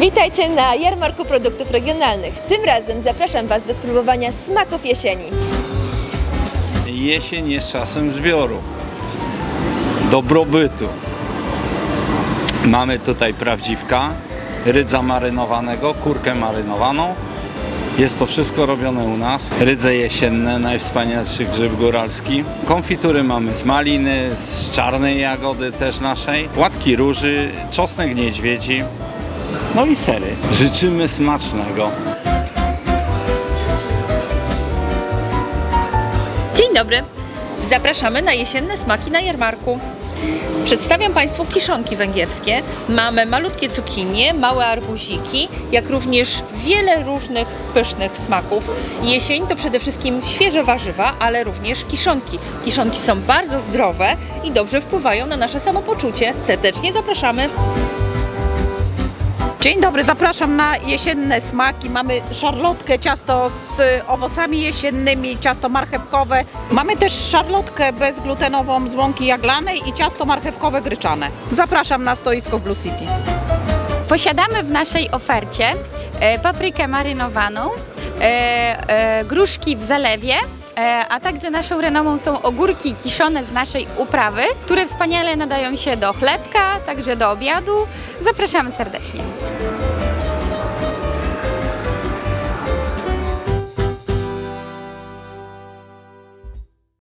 Witajcie na jarmarku produktów regionalnych. Tym razem zapraszam Was do spróbowania smaków jesieni. Jesień jest czasem zbioru, dobrobytu. Mamy tutaj prawdziwka, rydza marynowanego, kurkę marynowaną. Jest to wszystko robione u nas. Rydze jesienne, najwspanialszy grzyb góralski. Konfitury mamy z maliny, z czarnej jagody też naszej. Płatki róży, czosnek niedźwiedzi. No i sery. Życzymy smacznego. Dzień dobry. Zapraszamy na jesienne smaki na jarmarku. Przedstawiam Państwu kiszonki węgierskie. Mamy malutkie cukinie, małe arbuziki, jak również wiele różnych pysznych smaków. Jesień to przede wszystkim świeże warzywa, ale również kiszonki. Kiszonki są bardzo zdrowe i dobrze wpływają na nasze samopoczucie. Serdecznie zapraszamy. Dzień dobry, zapraszam na jesienne smaki. Mamy szarlotkę, ciasto z owocami jesiennymi, ciasto marchewkowe. Mamy też szarlotkę bezglutenową z łąki jaglanej i ciasto marchewkowe gryczane. Zapraszam na stoisko w Blue City. Posiadamy w naszej ofercie e, paprykę marynowaną, e, e, gruszki w zalewie, a także naszą renomą są ogórki kiszone z naszej uprawy, które wspaniale nadają się do chlebka, także do obiadu. Zapraszamy serdecznie.